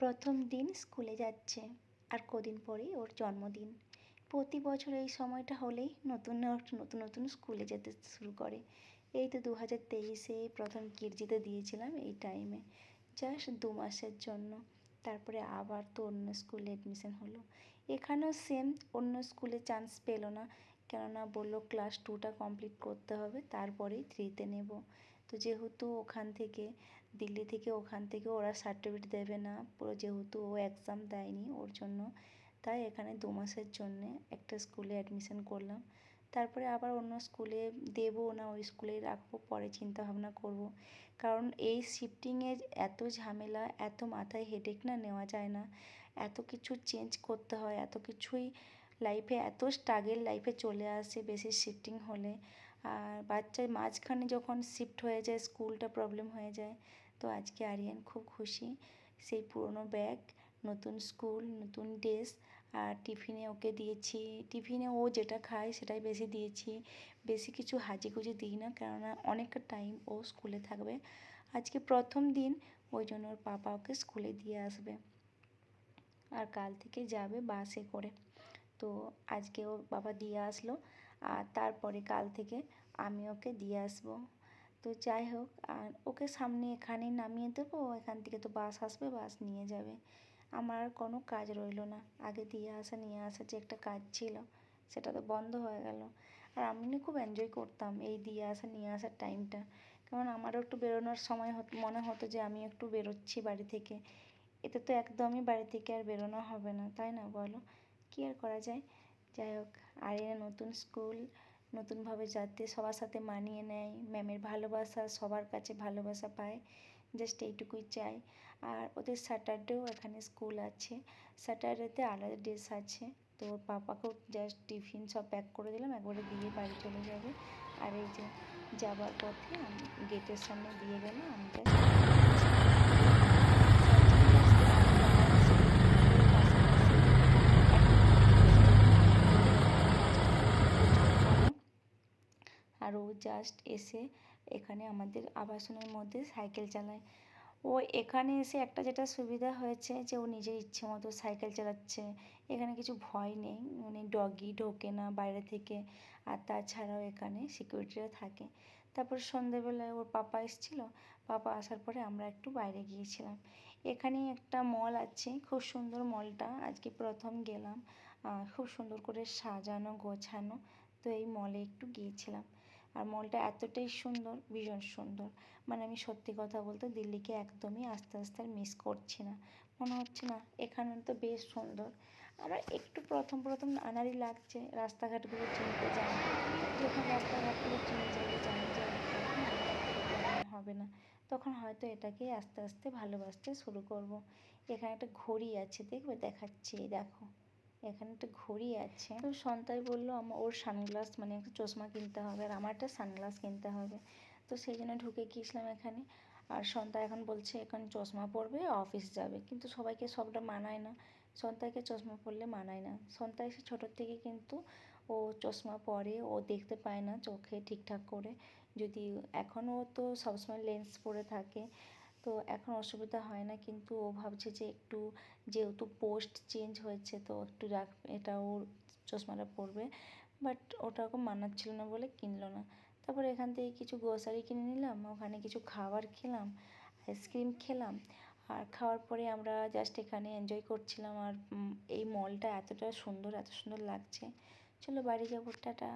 প্রথম দিন স্কুলে যাচ্ছে আর কদিন পরেই ওর জন্মদিন। প্রতি বছর এই সময়টা হলেই নতুন নতুন নতুন স্কুলে যেতে শুরু করে। এই তো দু হাজার তেইশে প্রথম কিরজিতে দিয়েছিলাম এই টাইমে জাস্ট দু মাসের জন্য। তারপরে আবার তো অন্য স্কুলে অ্যাডমিশন হলো। এখানেও সেম অন্য স্কুলে চান্স পেল না। কেননা বলল, ক্লাস টুটা কমপ্লিট করতে হবে, তারপরেই থ্রিতে নেব। তো যেহেতু ওখান থেকে, দিল্লি থেকে ওখান থেকে ওরা সার্টিফিকেট দেবে না, পুরো যেহেতু ও এক্সাম দেয়নি ওর জন্য, তাই এখানে দু মাসের জন্যে একটা স্কুলে অ্যাডমিশন করলাম। তারপরে আবার অন্য স্কুলে দেবো না, ওই স্কুলেই রাখব, পরে চিন্তা ভাবনা করব। কারণ এই শিফটিংয়ের এত ঝামেলা, এত মাথায় হেডেক না নেওয়া যায় না। এত কিছু চেঞ্জ করতে হয়, এত কিছুই লাইফে এত স্ট্রাগেল লাইফে চলে আসে বেশি শিফটিং হলে। আর বাচ্চার মাঝখানে যখন শিফট হয়ে যায় স্কুলটা প্রবলেম হয়ে যায়, তো আজকে আরিয়ান খুব খুশি। সেই পুরনো ব্যাগ নতুন স্কুল নতুন ড্রেস আর টিফিনে ওকে দিয়েছি। টিফিনে ও যেটা খায় সেটাই বেশি দিয়েছি। বেশি কিছু হাজিগুজি দিই না, কেননা অনেকটা টাইম ও স্কুলে থাকবে। আজকে প্রথম দিন, ওই জন্য ওর পাপা ওকে স্কুলে দিয়ে আসবে। আর কাল থেকে যাবে বাসে করে। তো আজকে ওর বাবা দিয়ে আসলো, আর তারপরে কাল থেকে আমি ওকে দিয়ে আসব। তো যাই হোক, আর ওকে সামনে এখানেই নামিয়ে দেবো, এখান থেকে তো বাস আসবে, বাস নিয়ে যাবে। আমার আর কোনো কাজ রইল না। আগে দিয়ে আসা, নিয়ে আসা যে একটা কাজ ছিল, সেটা তো বন্ধ হয়ে গেল। আর আমি না খুব এনজয় করতাম এই দিয়ে আসা, নিয়ে আসার টাইমটা কারণ আমারও একটু বেরোনোর সময় হতো, মনে হতো যে আমি একটু বেরোচ্ছি বাড়ি থেকে। এতে তো একদমই বাড়ি থেকে আর বেরোনো হবে না, তাই না বলো? কী আর করা যায়? যাই হোক আরিয়া নতুন স্কুল নতুনভাবে যাতে সবার সাথে মানিয়ে নেয় ম্যামের ভালোবাসা, সবার কাছে ভালোবাসা পায় জাস্ট এইটুকুই চাই। আর ওদের স্যাটারডেও এখানে স্কুল আছে। স্যাটারডেতে আলাদা ড্রেস আছে। তো পাপাকেও জাস্ট টিফিন সব প্যাক করে দিলাম, একবারে দিয়ে বাড়ি চলে যাবে। আর এই যে যাবার পথে আমি গেটের সামনে দিয়ে গেলে আমি আর ও জাস্ট এসে এখানে আমাদের আবাসনের মধ্যে সাইকেল চালায়। ও এখানে এসে একটা যেটা সুবিধা হয়েছে যে ও নিজের ইচ্ছে মতো সাইকেল চালাচ্ছে, এখানে কিছু ভয় নেই মানে ডগি ঢোকে না বাইরে থেকে, আর তাছাড়াও এখানে সিকিউরিটিরা থাকে। তারপর সন্ধেবেলায় ওর পাপা এসেছিল, পাপা আসার পরে আমরা একটু বাইরে গিয়েছিলাম। এখানেই একটা মল আছে, খুব সুন্দর মলটা আজকে প্রথম গেলাম। খুব সুন্দর করে সাজানো, গোছানো, তো এই মলে একটু গিয়েছিলাম। আর মলটা এতটাই সুন্দর, ভীষণ সুন্দর। মানে আমি সত্যি কথা বলতে দিল্লিকে একদমই আস্তে আস্তে আর মিস করছি না। মনে হচ্ছে না, এখানে তো বেশ সুন্দর। আমার একটু প্রথম প্রথম আনারই লাগছে, রাস্তাঘাটগুলো চিনতে জানি যখন রাস্তাঘাটগুলো চিনে যাবে, জানি যে হবে না। তখন হয়তো এটাকেই আস্তে আস্তে ভালোবাসতে শুরু করব। এখানে একটা ঘড়ি আছে, দেখবে, দেখাচ্ছি, দেখো। এখানে একটা ঘড়ি আছে। তো সন্তাই বলল আমার ওর সানগ্লাস মানে একটা চশমা কিনতে হবে আর আমার একটা সানগ্লাস কিনতে হবে। তো সেই জন্য ঢুকে গিয়েছিলাম এখানে। আর সন্তা এখন বলছে, এখন চশমা পরবে, অফিস যাবে। কিন্তু সবাইকে সবটা মানায় না। সন্তাকে চশমা পরলে মানায় না। সন্তা এসে ছোটোর থেকে কিন্তু ও চশমা পরে, ও দেখতে পায় না চোখে ঠিকঠাক করে। যদি এখনও তো সবসময় লেন্স পরে থাকে তো এখন অসুবিধা হয় না, কিন্তু ও ভাবছে যে একটু যেহেতু পোস্ট চেঞ্জ হয়েছে, তো একটু রাখ, এটা ওর চশমাটা পরবে। বাট ওটা ওকে মানাচ্ছিল না বলে কিনলো না। তারপর এখান থেকে কিছু গ্রোসারি কিনে নিলাম, ওখানে কিছু খাবার খেলাম আইসক্রিম খেলাম। আর খাওয়ার পরে আমরা জাস্ট এখানে এনজয় করছিলাম আর এই মলটা এতটা সুন্দর, এত সুন্দর লাগছে। চলো বাড়ি যাব, টাটা।